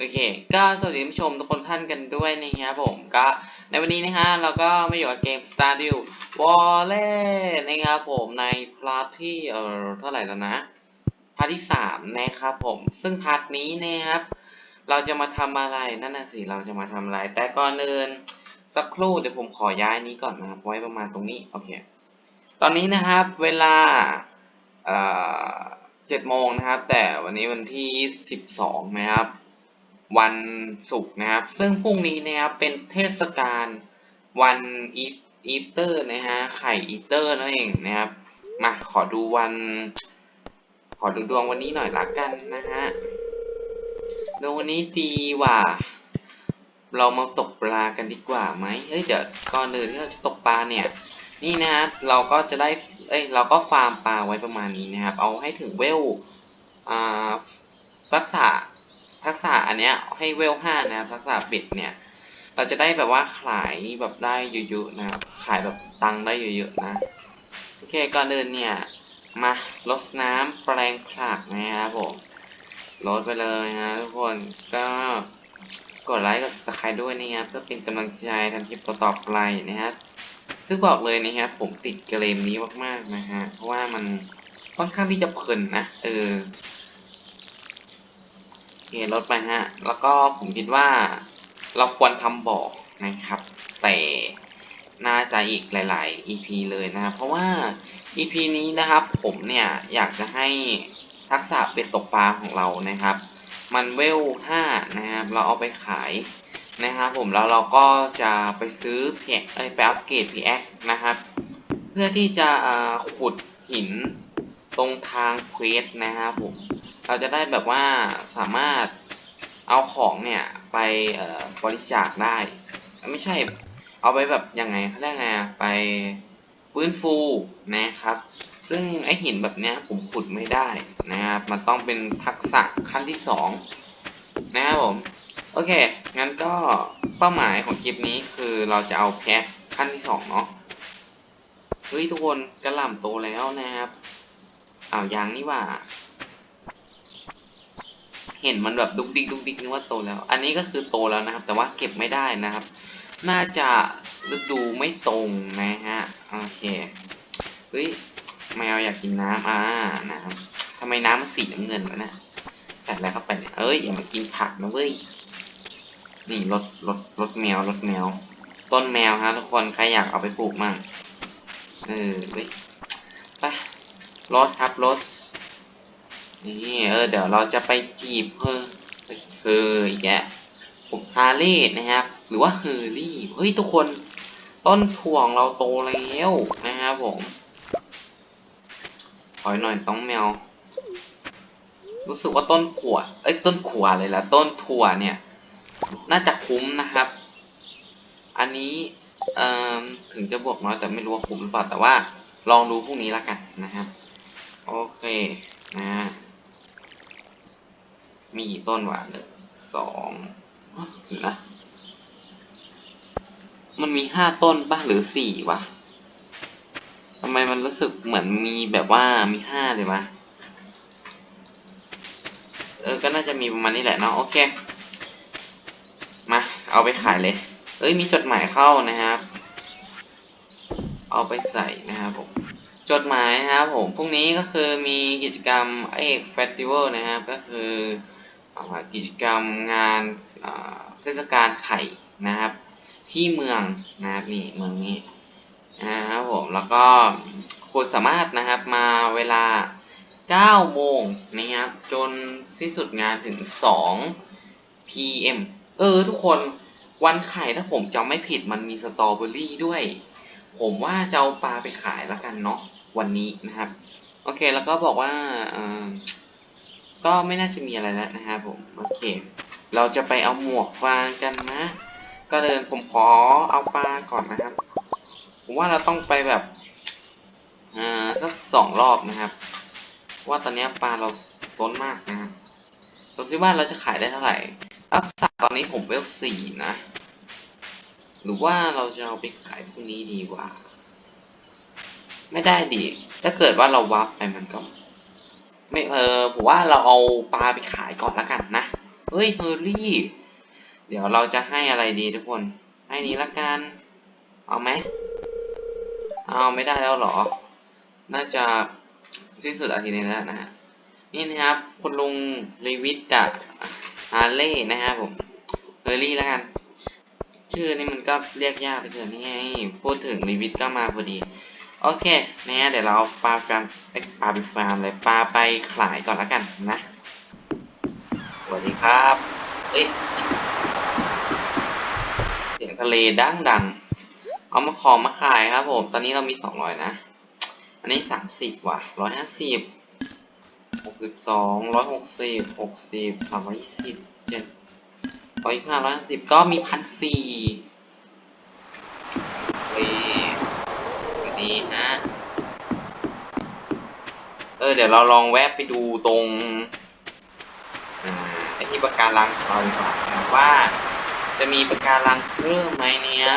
โอเค ก็สวัสดีผู้ชมทุกคนท่านกันด้วยนะครับผมก็ในวันนี้นะฮะเราก็มาอยู่กับเกม Stardew Valley นะครับผมในพาร์ทที่เอ่อเท่าไหร่แล้วนะพาร์ทที่สามนะครับผมซึ่งพาร์ทนี้นะครับ เราจะมาทำอะไรนั่นน่ะสิเราจะมาทำอะไรแต่ก่อนอื่นสักครู่เดี๋ยวผมขอย้ายนี้ก่อนนะครับไว้ประมาณตรงนี้โอเคตอนนี้นะครับเวลาเอ่อเจ็ดโมงนะครับ แต่วันนี้วันที่สิบสองนะครับ วันศุกร์นะครับ ซึ่งพรุ่งนี้นะครับเป็นเทศกาลวันอีอีสเตอร์นะฮะไข่อีสเตอร์นั่นเองนะครับมาขอดูวัน ขอดูดวงวันนี้หน่อยละกันนะฮะดวงวันนี้ดีว่ะเรามาตกปลากันดีกว่าไหมเฮ้ยเดี๋ยวก่อนอื่นที่เราจะตกปลาเนี่ย นี่นะฮะเราก็จะได้เอ้ยเราก็ฟาร์มปลาไว้ประมาณนี้นะครับ เอาให้ถึงเวลอ่าทักษะ ทักษะอันเนี้ยให้เวลห้านะครับ ทักษะบ็ดเนี่ย เราจะได้แบบว่าขายแบบได้เยอะๆนะครับ ขายแบบตังค์ได้เยอะๆนะ โอเคก่อนอื่นเนี่ย มาลดน้ำแปลงผลักนะครับผมลดไปเลยนะทุกคนก็กดไลค์กดติดตามด้วยนะครับเพื่อเป็นกำลังใจทำคลิปต่อๆไปนะครับซึ่งบอกเลยนะครับผมติดเกมนี้มากๆนะฮะเพราะว่ามันค่อนข้างที่จะเพลินนะเออ เคลดไปฮะ แล้วก็ผมคิดว่าเราควรทำบ่อนะครับ แต่น่าจะอีกหลาย ๆ EP เลยนะครับ เพราะว่า EP นี้นะครับ ผมเนี่ยอยากจะให้ทักษะเป็ดตกปลาของเรานะครับ มันเวล5นะครับ เราเอาไปขายนะครับผมแล้วเราก็จะไปซื้อเพียเอ้ยไปอัปเกรดพีแอคนะครับ เพื่อที่จะขุดหินตรงทางเควสนะครับผม เราจะได้แบบว่าสามารถเอาของเนี่ยไปบริจาคได้ ไม่ใช่เอาไปแบบยังไงเขาเรียกไงไปฟื้นฟูนะครับ ซึ่งไอหินแบบเนี้ยผมขุดไม่ได้นะครับมันต้องเป็นทักษะขั้นที่สองนะครับผมโอเคงั้นก็เป้าหมายของคลิปนี้คือเราจะเอาแพ็คขั้นที่สองเนาะเฮ้ยทุกคนกระหล่ำโตแล้วนะครับอ้าวยังนี่ว่า เห็นมันแบบดุกดิกดุกดิกนึกว่าโตแล้ว อันนี้ก็คือโตแล้วนะครับ แต่ว่าเก็บไม่ได้นะครับ น่าจะฤดูไม่ตรงนะฮะโอเคเฮ้ยแมวอยากกินน้ำอ่าน้ำทำไมน้ำมันสีน้ำเงินวะเนะใส่อะไรเข้าไปเนี่ยเอ้ยอย่ามากินผักนะเว้ยนี่รถรถรถแมวรถแมว ต้นแมวฮะทุกคนใครอยากเอาไปปลูกมั่งเออเฮ้ยไปรถครับรถ นี่เออเดี๋ยวเราจะไปจีบเธอเธออีกแกผมฮาร์เลย์นะครับ หรือว่าเฮอร์รี่เฮ้ยทุกคนต้นถ่วงเราโตแล้วนะครับผมถอยหน่อยต้องแมว รู้สึกว่าต้นขวดเอ้ยต้นขวดเลยละต้นถั่วเนี่ย น่าจะคุ้มนะครับ อันนี้เอ่อถึงจะบวกน้อยแต่ไม่รู้ว่าคุ้มหรือเปล่าแต่ว่าลองดูพรุ่งนี้ละกันนะครับ โอเคนะ มีกี่ต้นวะหนึ่งสองถึงนะ มันมีห้าต้นป่ะหรือสี่วะทำไมมันรู้สึกเหมือนมีแบบว่ามีห้าเลยวะเออ ก็น่าจะมีประมาณนี้แหละเนาะโอเค มา เอาไปขายเลย เอ้ย มีจดหมายเข้านะครับ เอาไปใส่นะครับผม จดหมายนะครับผม พรุ่งนี้ก็คือมีกิจกรรมเอกเฟสติวัลนะครับ ก็คืออา กิจกรรมงานเทศกาลไข่นะครับ ที่เมืองนะครับนี่เมืองนี้นะครับผมแล้วก็คุณสามารถนะครับมาเวลา 9 โมงนะครับ จนสิ้นสุดงานถึง 2 PM เออ ทุกคนวันไข่ถ้าผมจำไม่ผิดมันมีสตรอเบอรี่ด้วย ผมว่าจะเอาปลาไปขายแล้วกันเนาะวันนี้นะครับ โอเคแล้วก็บอกว่าเออ ก็ไม่น่าจะมีอะไรแล้วนะครับผมโอเค เราจะไปเอาหมวกฟางกันนะ ก็เดินผมขอเอาปลาก่อนนะครับ ผมว่าเราต้องไปแบบอ่าสักสองรอบนะครับ ว่าตอนนี้ปลาเราล้นมากนะครับดูซิว่าเราจะขายได้เท่าไหร่รักษาตอนนี้ผมเวลสี่นะ หรือว่าเราจะเอาไปขายพรุ่งนี้ดีกว่า ไม่ได้ดี ถ้าเกิดว่าเราวับไปมันก็ ไม่เออผมว่าเราเอาปลาไปขายก่อนล้วกันนะ เฮ้ยเฮอร์รี่ เดี๋ยวเราจะให้อะไรดีทุกคน ให้นี้ละกัน เอาไหม เอาไม่ได้แล้วหรอ น่าจะสิ้นสุดอาทิตย์นี้แล้วนะฮะนี่นะครับ คุณลุงลีวิทกับฮาเล่นะครับผม เฮอร์รี่แล้วกัน ชื่อนี่มันก็เรียกยากเหลือเกินนี่ไง พูดถึงลีวิทก็มาพอดี โอเคนะฮะเดี๋ยวเราเอาปลาฟาร์มเอ้ยปลาไปฟาร์มเลยปลาไปขายก่อนแล้วกันนะสวัสดีครับเอ้ยเสียงทะเลดังดังเอามาของมาขายครับผม ตอนนี้เรามีสองร้อยนะ อันนี้สามสิบว่ะร้อยห้าสิบหกสิบสองร้อยหกสิบหกสิบสามร้อยยี่สิบเจ็ดร้อยห้าร้อยห้าสิบก็มีพันสี่ เฮ้ฮะ เออ เดี๋ยวเราลองแวะไปดูตรงอ่าไอที่ปะการังของเราดีกว่านะว่าจะมีประการังเพิ่มไหมเนี่ย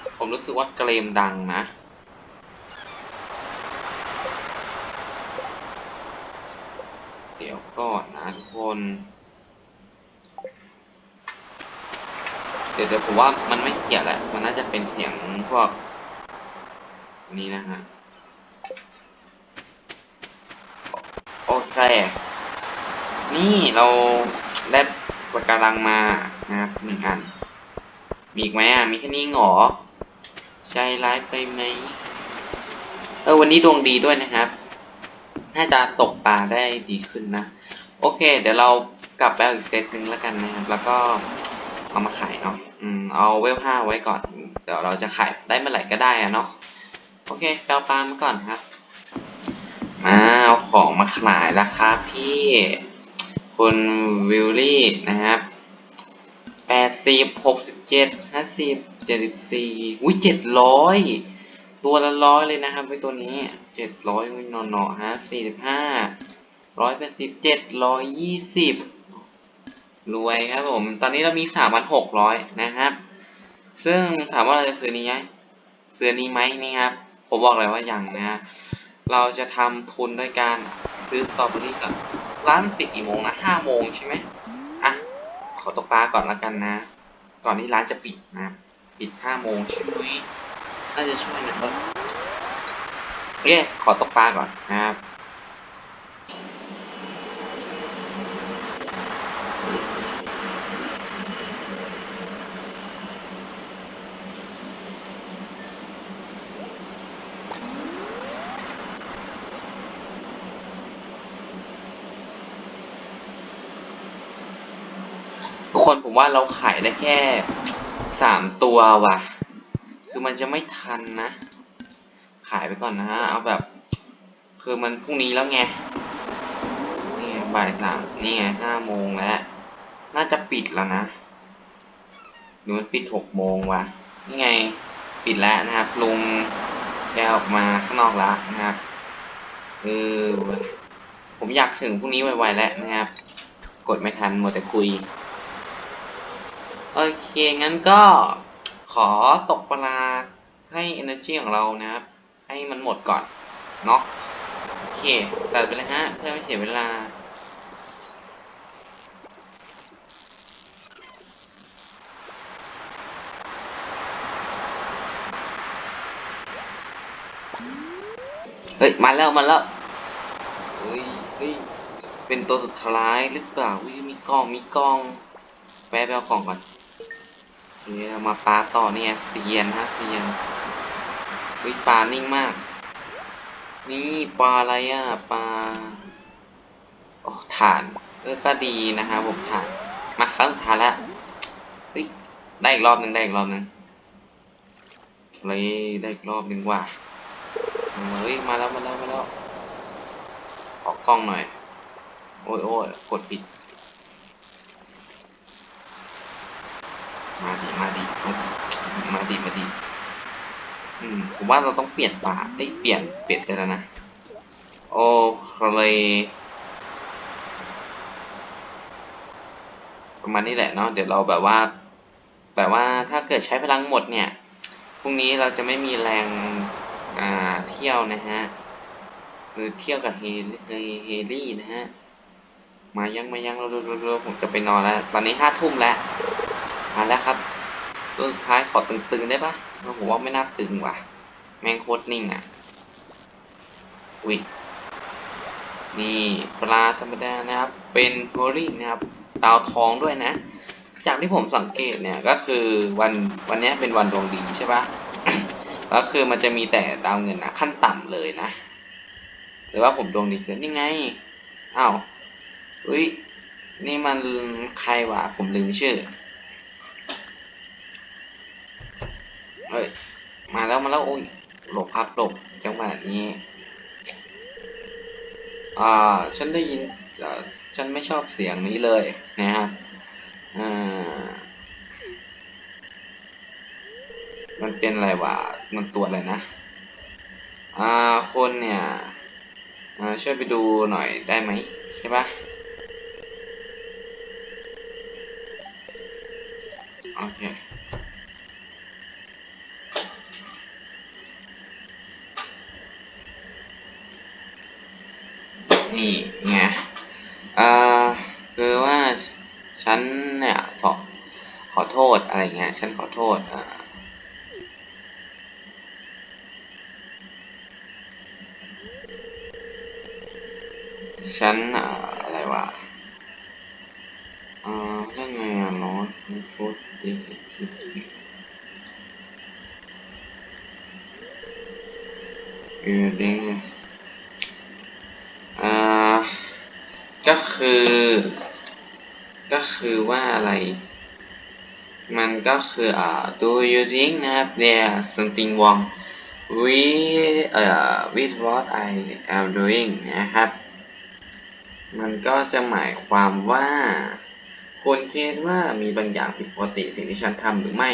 ครับผมรู้สึกว่าเกรมดังนะเดี๋ยวก่อนนะทุกคน เดี๋ยวเดี๋ยวผมว่ามันไม่เกี่ยวแหละ มันน่าจะเป็นเสียงพวก นี้นะฮะ โอเค นี่เราได้ปากการังมานะครับหนึ่งอัน มีอีกไหมอะ มีแค่นี้หรอใจร้ายไปไหม เออ วันนี้ดวงดีด้วยนะครับ น่าจะตกปลาได้ดีขึ้นนะ โอเค เดี๋ยวเรากลับไปเอาอีกเซตหนึ่งแล้วกันนะครับ แล้วก็เอามาขายเนาะ อืม เอาเวลห้าไว้ก่อน เดี๋ยวเราจะขายได้เมื่อไหร่ก็ได้อะเนาะ โอเคไปเปลามาก่อนครับ มาเอาของมาขายราคาพี่ คุณวิลลี่นะครับแปดสิบหกสิบเจ็ดห้าสิบเจ็ดสิบสี่อุ้ยเจ็ดร้อยตัวละร้อยเลยนะครับไว้ตัวนี้เจ็ดร้อยนอนอฮะสี่สิบห้าร้อยแปดสิบเจ็ดร้อยยี่สิบรวยครับผม ตอนนี้เรามีสามพันหกร้อยนะครับ ซึ่งถามว่าเราจะซื้อนี้ไหมซื้อนี้ไหมนี่ครับ ผมบอกเลยว่าอย่างนะเราจะทำทุนด้วยการซื้อสตรอเบอรี่กับร้านปิดกี่โมงนะห้าโมงใช่ไหมอะขอตกปลาก่อนละกันนะ ก่อนที่ร้านจะปิดนะ ปิดห้าโมงช่วยน่าจะช่วยนะครับโอเคขอตกปลาก่อนนะครับ คนผมว่าเราขายได้แค่สามตัวว่ะ คือมันจะไม่ทันนะ ขายไปก่อนนะฮะ เอาแบบ คือมันพรุ่งนี้แล้วไง นี่ไงบ่ายสามนี่ไงห้าโมงแล้ว น่าจะปิดแล้วนะหรือมันปิดหกโมงว่ะ นี่ไง ปิดแล้วนะครับลุงแกออกมาข้างนอกแล้วนะครับเออผมอยากถึงพรุ่งนี้ไวๆแล้วนะครับ กดไม่ทันหมดแต่คุย โอเค งั้นก็ขอตกปลาให้ energy ของเรานะครับ ให้มันหมดก่อน เนาะโอเค ตัดไปเลยฮะ เพื่อไม่เสียเวลา เฮ้ย มาแล้ว มาแล้วเฮ้ยเฮ้ย เป็นตัวสุดท้ายหรือเปล่าอุ้ยมีกล่อง มีกล่องแวะไปเอากล่องก่อน เคเรามาปลาต่อเนี่ยเซียนฮะเซียนเฮ้ยปลานิ่งมาก นี่ปลาอะไรอะปลาโอ้ถ่านเออก็ดีนะครับผมถ่านมาครั้งสุดท้ายล้วเฮ้ยได้อีกรอบหนึ่งได้อีกรอบหนึ่งเลยได้อีกรอบหนึ่งว่ะเฮ้ยมาแล้วมาแล้วมาแล้วออกกล้องหน่อย โอ้ยโอ้ยกดผิด มาดิมาดิมาดิมาดิมาดิอืมผมว่าเราต้องเปลี่ยนป่าได้ยเปลี่ยนเปลี่ยนไปแล้วนะโอเคประมาณนี้แหละเนาะเดี๋ยวเราแบบว่า แบบว่าถ้าเกิดใช้พลังหมดเนี่ยพรุ่งนี้เราจะไม่มีแรงอ่าเที่ยวนะฮะหรือเที่ยวกับเฮเฮเฮลี่นะฮะมายังมายังเร็วๆๆๆผมจะไปนอนแล้ว ตอนนี้ห้าทุ่มแล้ว มาแล้วครับ ตัวสุดท้ายขอตึงๆได้ปะผมว่าไม่น่าตึงว่ะ แม่งโคตรนิ่งอะอุ้ยนี่ปลาธรรมดานะครับ เป็นโพลีนะครับดาวทองด้วยนะ จากที่ผมสังเกตเนี่ยก็คือวันวันนี้เป็นวันดวงดีใช่ปะก็คือมันจะมีแต่ดาวเงินนะขั้นต่ำเลยนะ หรือว่าผมดวงดีเกินนี่ไงอ้าวอุ้ยนี่มันใครวะผมลืมชื่อ เฮ้ย มาแล้วมาแล้วโอ้ยหลบครับหลบจังหวะนี้ อ่า ฉันได้ยิน ฉันไม่ชอบเสียงนี้เลยนะครับอ่ามันเป็นอะไรวะ มันตัวอะไรนะ อ่า คนเนี่ยช่วยไปดูหน่อยได้ไหมใช่ปะโอเค นี่ไงเอ่าคือว่าฉันเนี่ยขอขอโทษอะไรเงี้ยฉันขอโทษอ่าฉันออะไรวะอ่าเรื่องไงอะเนาะฟูดดีทีทีเออเด้งอ่าก็ คือ ก็คือว่าอะไร มันก็คืออ่า do you think นะครับ there something wrong with เอ่อ with what I am doing นะครับ มันก็จะหมายความว่า คุณคิดว่ามีบางอย่างผิดปกติสิ่งที่ฉันทำหรือไม่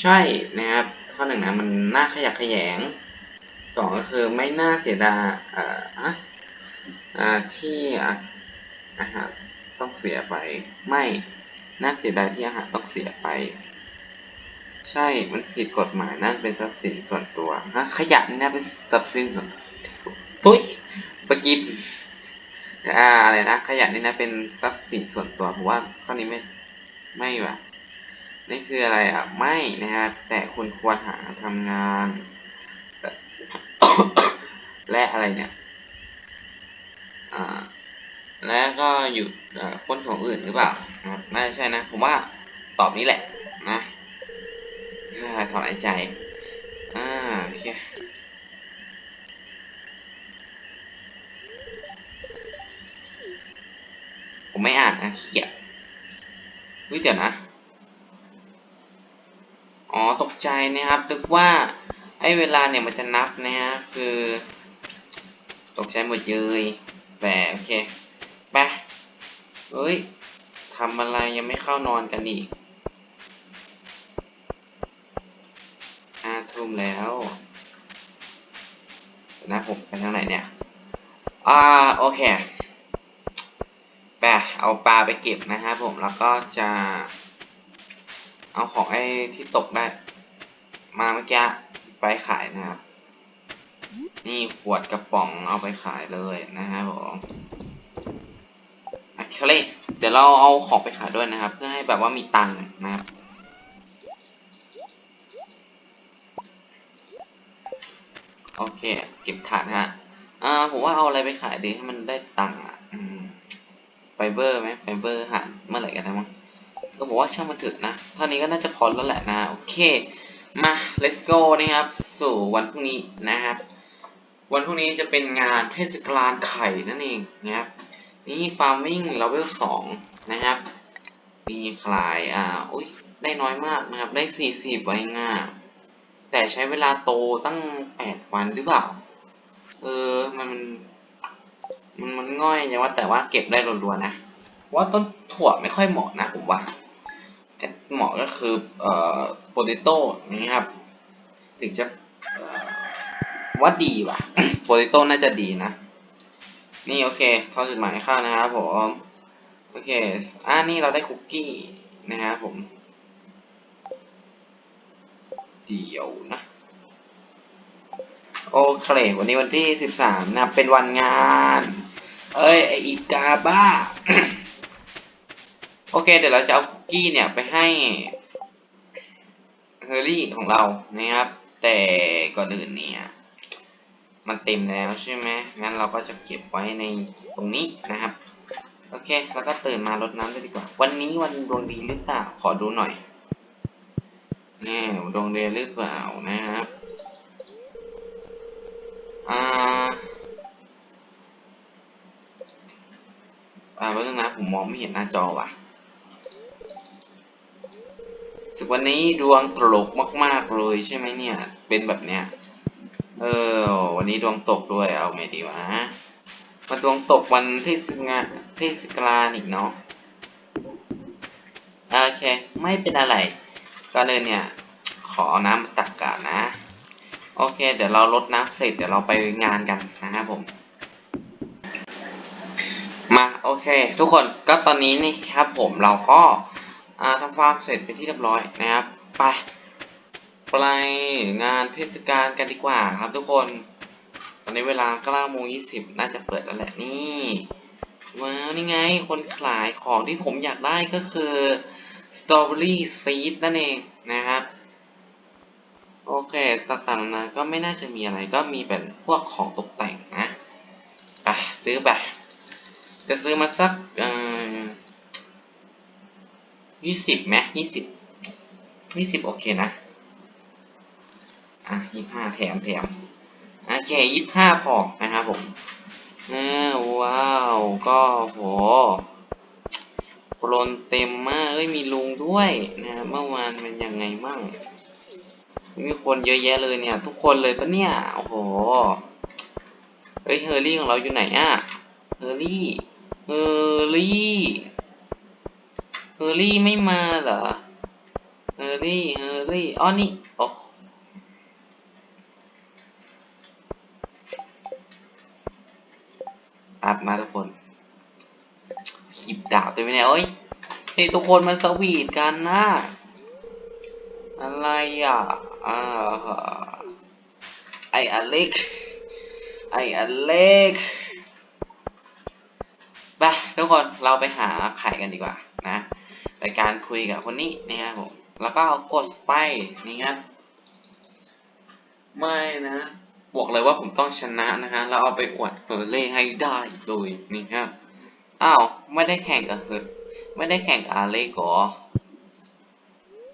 ใช่นะครับ ข้อหนึ่งนะมันน่าขยักขยงสองก็คือไม่น่าเสียดายอ่ออะอ่าที่ อาหารต้องเสียไป ไม่ น่าเสียดายที่อาหารต้องเสียไป ใช่ มันผิดกฎหมาย นั่นเป็นทรัพย์สินส่วนตัวฮะขยะนี่นะเป็นทรัพย์สินส่วนทุยปกิบอ่าอะไรนะ ขยะนี่นะเป็นทรัพย์สินส่วนตัวผมว่าข้อนี้ไม่ไม่ว่ะนี่คืออะไรอะ ไม่นะครับแต่คุณควรหาทำงาน และอะไรเนี่ยอ่า และก็อยู่เอ่อคนของอื่นหรือเปล่านะครับน่าจะใช่นะ ผมว่าตอบนี้แหละนะถอนหายใจ อ่าโอเคผมไม่อ่านนะขี้เกียจเฮ้ยเดี๋ยวนะ อ๋อตกใจนะครับนึกว่าไอ้เวลาเนี่ยมันจะนับนะฮะคือ ตกใจหมดเลยแต่โอเค ไปเฮ้ยทำอะไรยังไม่เข้านอนกันอีกห้าทุ่มแล้วเดี๋ยวนะผมไปทางไหนเนี่ย อ่า โอเคไปเอาปลาไปเก็บนะครับผม แล้วก็จะ เอาของไอ้ที่ตกได้ มาเมื่อกี้ไปขายนะครับ นี่ขวดกระป๋องเอาไปขายเลยนะครับผม อัคเลเดี๋ยวเราเอาของไปขายด้วยนะครับ เพื่อให้แบบว่ามีตังค์นะครับโอเค เก็บถาดฮะอ่าผมว่าเอาอะไรไปขายดีให้มันได้ตังค์อะไฟเบอร์ไหมไฟเบอร์หาเมื่อไหร่กันนะมั้งก็บอกว่าช่างมันเถึกนะเท่านี้ก็น่าจะพอแล้วแหละนะโอเคมา let's go นะครับ สู่วันพรุ่งนี้นะครับ วันพรุ่งนี้จะเป็นงานเทศกาลไข่นั่นเองนะครับ นี่ farming level 2นะครับมีขายอ่าอุ้ยได้น้อยมากนะครับ ได้ 40ไว้ง่าแต่ใช้เวลาโตตั้ง 8 วันหรือเปล่า เออ มัน มันมันง่อยอย่างว่าแต่ว่าเก็บได้รัวๆนะ ว่าต้นถั่วไม่ค่อยเหมาะนะผมว่า เหมาะก็คือ เอ่อโปเตโต้นี้ครับ ถึงจะว่าดีว่ะโปเตโต้น่าจะดีนะ นี่โอเคทอนจดหมายเข้านะครับผมโอเคอ่านี่เราได้คุกกี้นะครับผมเดี๋ยวนะโอเค วันนี้วันที่13นะครับเป็นวันงาน เอ้ยไออีกาบ้า โอเค เดี๋ยวเราจะเอาคุกกี้เนี่ยไปให้เฮอร์รี่ของเรานะครับ แต่ก่อนอื่นเนี่ย มันเต็มแล้วใช่ไหมงั้นเราก็จะเก็บไว้ในตรงนี้นะครับ โอเค แล้วก็ตื่นมารดน้ำเลยดีกว่า วันนี้วันดวงดีหรือเปล่า ขอดูหน่อยแน่ดวงดีหรือเปล่านะครับ อ่า อ่าเพิ่งนะผมมองไม่เห็นหน้าจอว่ะสึกวันนี้ดวงตลกมาก ๆ เลยใช่ไหมเนี่ย เป็นแบบเนี้ย วันนี้ดวงตกด้วยเอาไงดีวะมาดวงตกวันเทศกาลเทศกาอีกเนาะโอเค ไม่เป็นอะไรก็เลยเนี่ย ขอน้ำมาตักก่อนนะ โอเค เดี๋ยวเราลดน้ำเสร็จเดี๋ยวเราไปงานกันนะครับผม มาโอเค ทุกคนก็ตอนนี้นี่ครับ ผมเราก็ทำฟาร์มเสร็จเป็นที่เรียบร้อยนะครับ ไปไปงานเทศกาลกันดีกว่าครับทุกคน อนนี้เวลา9โมง20น่าจะเปิดแล้วแหละนี่ว้าวนี่ไง คนขายของที่ผมอยากได้ก็คือสตรอเบอรี่ซีดนั่นเองนะครับ โอเคต่างๆนานาก็ไม่น่าจะมีอะไรก็มีเป็นพวกของตกแต่งนะไปซื้อไปจะซื้อมาสักเอ่อยี่สิบไหมยี่สิบยี่สิบโอเคนะ อะยี่ห้าแถมแถม โอเคยี่ห้าพอนะครับผมเออว้าว ก็โหโปรนเต็มมากเอ้ยมีลุงด้วยนะเมื่อวานมันยังไงมั่ง มีคนเยอะแยะเลยเนี่ย ทุกคนเลยปะเนี่ย โอ้โหเฮ้ยเฮอร์รี่ของเราอยู่ไหนอะเฮอร์รี่เฮอร์รี่เฮอร์รี่ไม่มาเหรอเฮอร์รี่เฮอร์รี่อ๋อนี่โอ้อัดมาทุกคนหยิบดาบ ตัวไปเนี่ยเอ้ยเฮ้ยทุกคนมันสวีทกันนะอะไรอะอ่าไออเล็กไออเล็กไปทุกคนเราไปหาไข่กันดีกว่านะในการคุยกับคนนี้นะครับผมแล้วก็กดไปนี่ครับไม่นะ บอกเลยว่าผมต้องชนะนะฮะแล้วเอาไปอวดเฮอร์เล่ให้ได้เลยนี่ครับ อ้าว ไม่ได้แข่งกับเฮอไม่ได้แข่งกับอาเล่กอ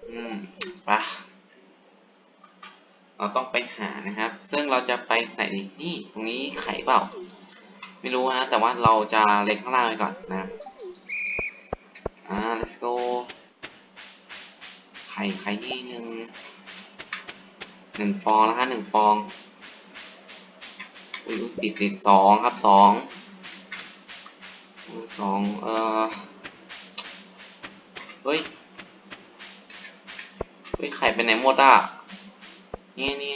อืมไปเราต้องไปหานะครับ ซึ่งเราจะไปไหนดีนี่ ตรงนี้ไข่เปล่า ไม่รู้นะแต่ว่าเราจะเล็กข้างล่างไปก่อนนะครับ อ่า let's go ไข่ไข่นี่หนึ่งหนึ่งฟองนะฮะหนึ่งฟองอุ้ยติดติดสองครับสอง สองเออเฮ้ย เฮ้ยไข่ไปไหนหมดอะ นี่นี่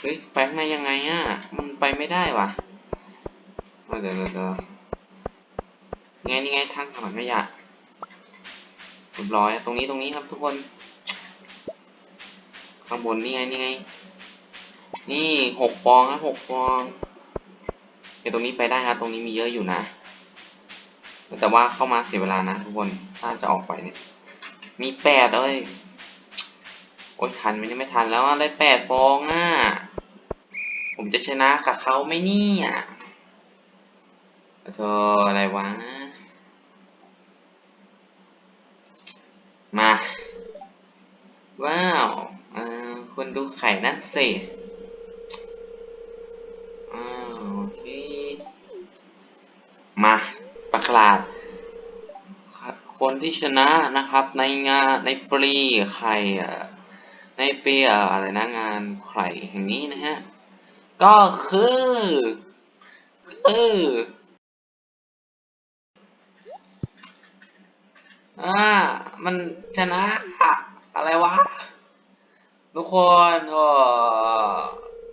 เฮ้ย ไปข้างในยังไงอะ มันไปไม่ได้ว่ะเดี๋ยวเดี๋ยวเดี๋ยวไงนี่ไงทางถังขยะเรียบร้อย ตรงนี้ตรงนี้ครับทุกคน ข้างบนนี่ไงนี่ไง นี่หกฟองครับหกฟอง เดี๋ยวตรงนี้ไปได้ครับตรงนี้มีเยอะอยู่นะ แต่ว่าเข้ามาเสียเวลานะทุกคน ถ้าจะออกไปเนี่ย มีแปดเอ้ยโอ๊ยทันไหมเนี่ยไม่ทันแล้วได้แปดฟองอะ ผมจะชนะกับเขาไหมเนี่ยเธออะไรวะ มา ว้าวคุณดูไข่นั่นสิอ่าโอเค มา ประกาศ คน ที่ชนะนะครับ ในงานในปรีไข่ในปีอะอะไรนะงานไข่แห่งนี้นะฮะ ก็คือ คืออ่ามันชนะอะอะไรวะ ทุกคนโอ้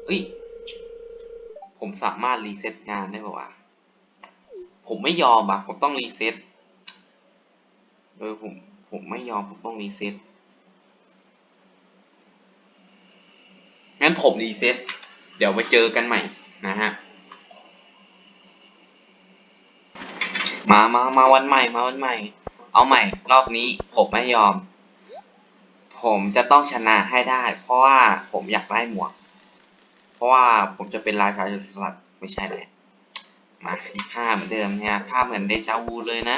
เอ้ยผมสามารถรีเซ็ตงานได้ป่าวะผมไม่ยอมอะผมต้องรีเซ็ต เออผมผมไม่ยอมผมต้องรีเซ็ตงั้นผมรีเซ็ตเดี๋ยวไปเจอกันใหม่นะฮะ มามามาวันใหม่มาวันใหม่ เอาใหม่ รอบนี้ผมไม่ยอม ผมจะต้องชนะให้ได้ เพราะว่าผมอยากได้หมวก เพราะว่าผมจะเป็นราชาโจรสลัดไม่ใช่เลยมาภาพเหมือนเดิมเนี่ยภาพเหมือนเดจาวูเลยนะ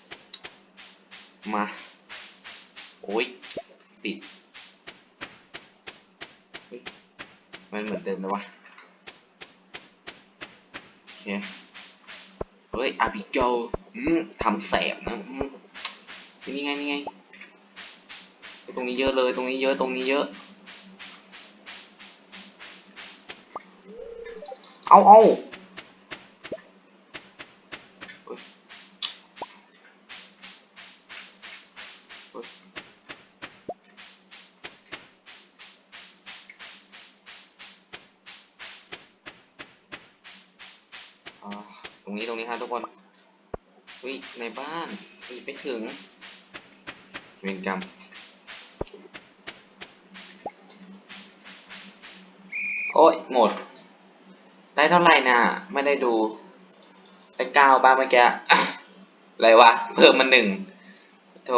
มา โอ้ย ติด มันเหมือนเดิมเลยวะโอเคเฮ้ย อาบิโจทำแสบนะนี่ไง นี่ไง ตรงนี้เยอะเลย ตรงนี้เยอะ ตรงนี้เยอะ เอาเอาเฮ้ยเฮ้ยอ่าตรงนี้ ตรงนี้ฮะทุกคนอุ้ย ในบ้านอีกไปถึง เวรกรรมโอ้ยหมด ได้เท่าไหร่น่ะ ไม่ได้ดูได้เก้าบ้างเมื่อกี้อะไรวะ เพิ่มมาหนึ่งโทร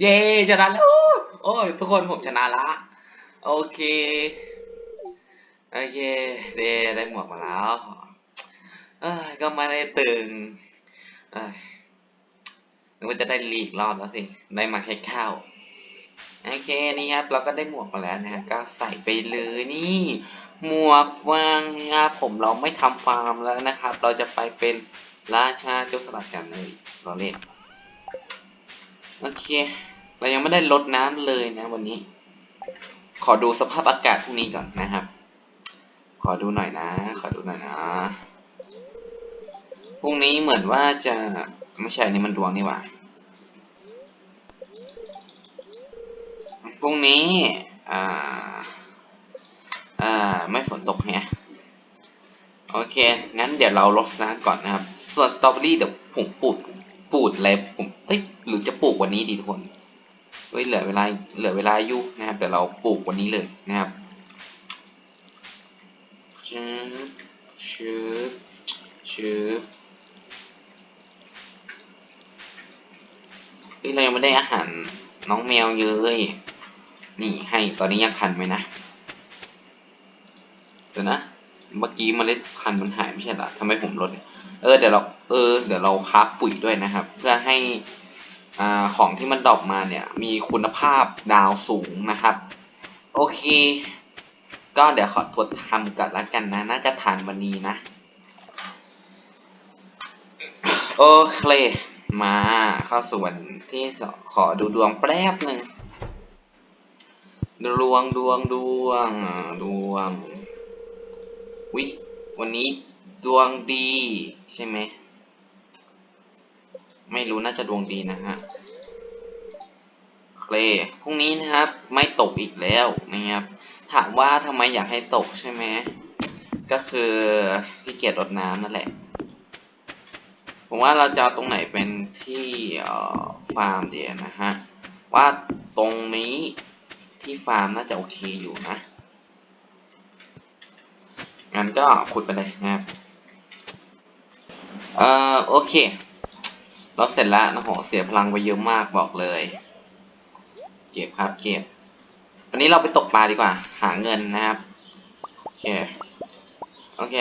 เย้ชนะแล้ว โอ้ยทุกคนผมชนะละ โอเค โอเคเดได้หมวกมาแล้วเอ้ยก็ไม่ได้ตึงเอ้ยนึกว่าจะได้ลีกรอบแล้วสิ ได้มาแค่ข้าวโอเคนี่ครับ เราก็ได้หมวกมาแล้วนะฮะก็ใส่ไปเลยนี่หมวกฟางนะครับผมเราไม่ทำฟาร์มแล้วนะครับ เราจะไปเป็นราชาโจรสลัดกันเลยเราเล่นโอเค เรายังไม่ได้ลดน้ำเลยนะวันนี้ ขอดูสภาพอากาศพรุ่งนี้ก่อนนะครับ ขอดูหน่อยนะ ขอดูหน่อยนะพรุ่งนี้เหมือนว่าจะไม่ใช่นี่มันดวงนี่หว่าพรุ่งนี้อ่าอ่าไม่ฝนตกแฮะโอเค งั้นเดี๋ยวเราลดน้ำก่อนนะครับ ส่วนสตรอเบอรี่เดี๋ยวผมปลูกปลูกอะไรผมเอ้ยหรือจะปลูกวันนี้ดีทุกคน เฮ้ยเหลือเวลาเหลือเวลาอยู่นะครับเดี๋ยวเราปลูกวันนี้เลยนะครับชืบชืบชืบเฮ้ยเรายังไม่ได้อาหารน้องแมวเยอะนี่ให้ตอนนี้ยังทันไหมนะเดี๋ยวนะเมื่อกี้เมล็ดพันธุ์มันหายไม่ใช่เหรอทำไมผมลด เออเดี๋ยวเรา เออเดี๋ยวเราคราปุ๋ยด้วยนะครับ เพื่อให้ อของที่มันดรอปมาเนี่ย มีคุณภาพดาวสูงนะครับ โอเค ก็เดี๋ยวขอทดทำกันละกันนะ น่าจะทันวันนี้นะ โอเค มาเข้าส่วนที่ขอดูดวงแป๊บหนึ่งดวงดวงดวงดวงวิวันนี้ดวงดีใช่ไหม ไม่รู้น่าจะดวงดีนะฮะเคลพรุ่งนี้นะครับ ไม่ตกอีกแล้วนะครับ ถามว่าทำไมอยากให้ตกใช่ไหม ก็คือพี่เกียรรดน้ำนั่นแหละ ผมว่าเราจะเอาตรงไหนเป็นที่ฟาร์มเดียนะฮะ ว่าตรงนี้ที่ฟาร์มน่าจะโอเคอยู่นะ งั้นก็ขุดไปเลยนะครับ เอ่อโอเค เราเสร็จแล้วนะโหเสียพลังไปเยอะมากบอกเลย เก็บครับเก็บวันนี้เราไปตกปลาดีกว่า หาเงินนะครับ โอเค โอเค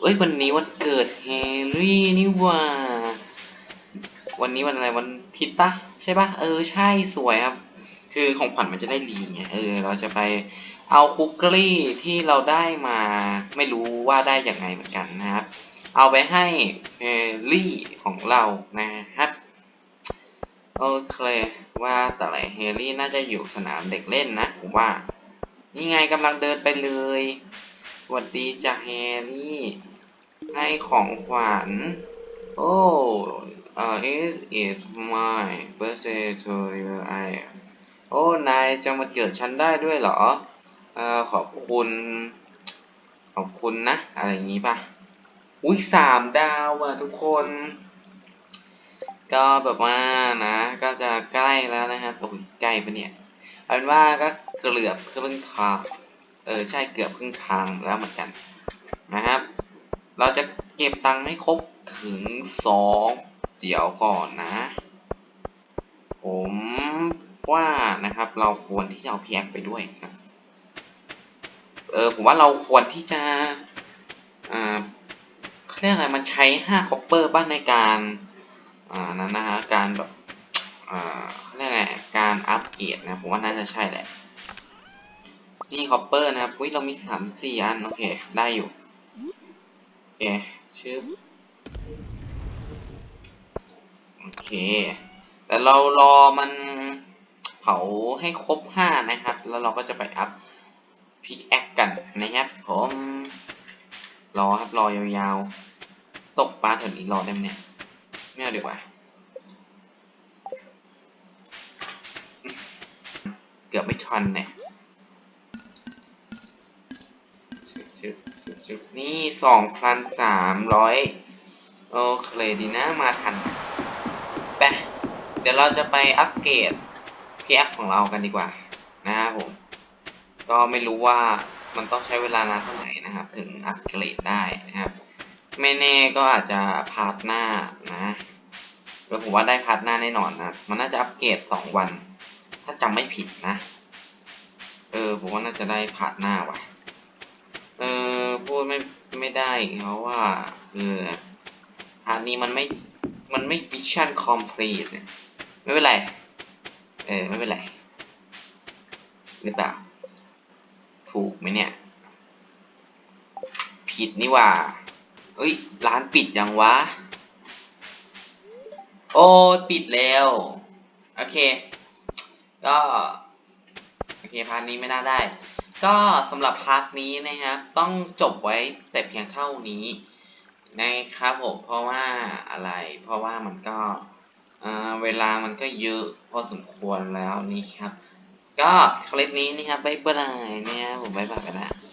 เอ้ยวันนี้วันเกิดเฮรี่นี่ว่า วันนี้วันอะไรวันอาทิตย์ปะใช่ปะเออใช่สวยครับ คือของขวัญมันจะได้รีไงเออ เราจะไปเอาคุกกี้ที่เราได้มา ไม่รู้ว่าได้อย่างไงเหมือนกันนะครับ เอาไปให้เฮรี่ของเรานะครับโอเคว่าแต่ไรเฮลี่น่าจะอยู่สนามเด็กเล่นนะผมว่า นี่ไงกำลังเดินไปเลยสวัสดีจ้ะเฮลี่ ให้ของขวัญ โอ้เอ่อ is it my birthday to you I โอ้ นายจะมาเกิดฉันได้ด้วยเหรอ เอ่อ ขอบคุณ ขอบคุณนะ อะไรอย่างงี้ป่ะ อุ้ยสามดาวอะทุกคน ก็แบบว่านะ ก็จะใกล้แล้วนะครับโอ้ยใกล้ปะเนี่ยเอาเป็นว่าก็เกือบครึ่งทาง เออใช่เกือบครึ่งทางแล้วเหมือนกันนะครับ เราจะเก็บตังค์ให้ครบถึงสองเดี๋ยวก่อนนะ ผมว่านะครับ เราควรที่จะเอาพีแอไปด้วยครับเออผมว่าเราควรที่จะอ่า เขาเรียกอะไรมันใช้ห้าคอปเปอร์บ้างในการอ่านั้นนะฮะการแบบอ่าเขาเรียกไงการอัปเกรดนะผมว่าน่าจะใช่แหละนี่คอปเปอร์นะครับอุ้ยเรามีสามสี่อันโอเคได้อยู่โอเคชื่อโอเค แต่เรารอมันเผาให้ครบห้านะครับ แล้วเราก็จะไปอัพพิกแอคกันนะครับผม รอครับรอยาวๆ ตกปลาแถวนี้รอได้ไหมเนี่ย ไม่เอาดีกว่า เกือบไม่ทันเนี่ยนี่สองพันสามร้อยโอเคดีนะมาทันไปเดี๋ยวเราจะไปอัปเกรดพีแอของเรากันดีกว่า นะครับผม ก็ไม่รู้ว่ามันต้องใช้เวลานานเท่าไหร่ นะครับ ถึงอัปเกรดได้นะครับ ไม่แน่ก็อาจจะพาร์ทหน้านะแล้วผมว่าได้พาร์ทหน้าแน่นอนนะ มันน่าจะอัปเกรดสองวัน ถ้าจำไม่ผิดนะ เออผมว่าน่าจะได้พาร์ทหน้าว่ะ เออพูดไม่ไม่ได้เพราะว่าเออพาร์ทนี้มันไม่มันไม่มิชชั่นคอมพลีทเนี่ยไม่เป็นไร เออไม่เป็นไรหรือเปล่าถูกไหมเนี่ย ผิดนี่ว่าเอ้ย ร้านปิดยังวะ โอ้ปิดแล้ว โอเค ก็ โอเค พาร์ทนี้ไม่น่าได้ ก็สำหรับพาร์ทนี้นะครับ ต้องจบไว้แต่เพียงเท่านี้นะครับผม เพราะว่าอะไร เพราะว่ามันก็เออเวลามันก็เยอะพอสมควรแล้วนี่ครับ ก็คลิปนี้นะครับบ๊ายบายเนี่ยผมบ๊ายบายไปแล้ว